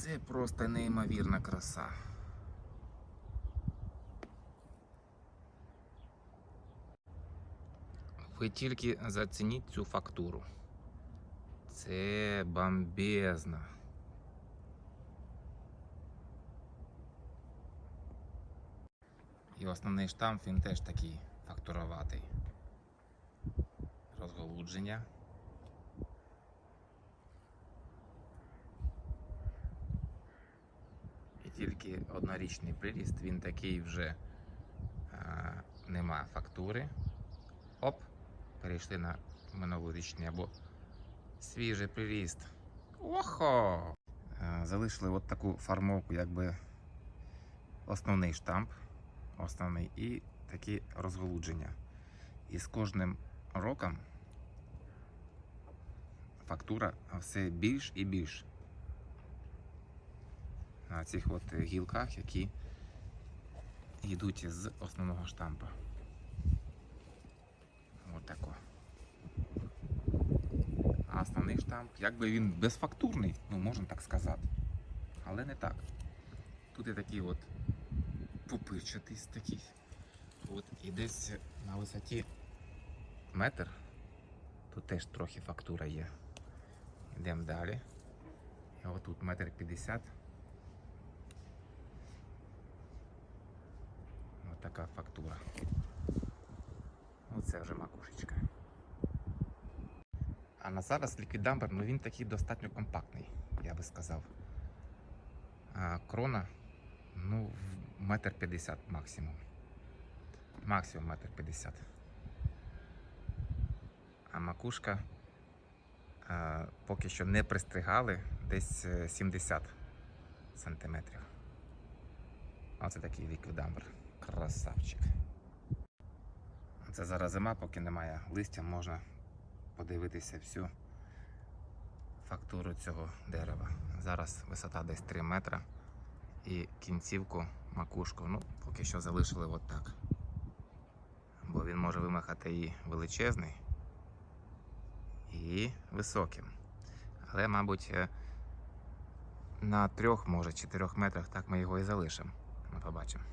Це просто неймовірна краса. Ви тільки зацініть цю фактуру. Це бомбезно. І основний штамп він теж такий фактуроватий. Розголудження. Тільки однорічний приріст, він такий вже а, нема фактури. Оп, перейшли на минулорічний або свіжий приріст. Охо! Е, Залишили от таку фармовку, якби основний штамп, основний і такі розголудження. І з кожним роком фактура все більш і більш на цих от е, гілках, які йдуть з основного штампа. Отако. А основний штамп, якби він безфактурний, ну можна так сказати. Але не так. Тут є такий от попирчатись такий. От І десь на висоті метр, тут теж трохи фактура є. Йдемо далі. Отут метр 50 така фактура. Оце вже макушечка. А на зараз ліквідамбер, ну він такий достатньо компактний, я би сказав. А крона, ну, метр п'ятдесят максимум. Максимум метр п'ятдесят. А макушка а, поки що не пристригали десь е, 70 сантиметрів. Оце такий ліквідамбер. Красавчик. Це зараз зима, поки немає листя, можна подивитися всю фактуру цього дерева. Зараз висота десь 3 метра і кінцівку, макушку, ну, поки що залишили отак. Бо він може вимахати і величезний, і високим. Але, мабуть, е, на трьох, може, чотирьох метрах так ми його і залишимо. Ми побачимо.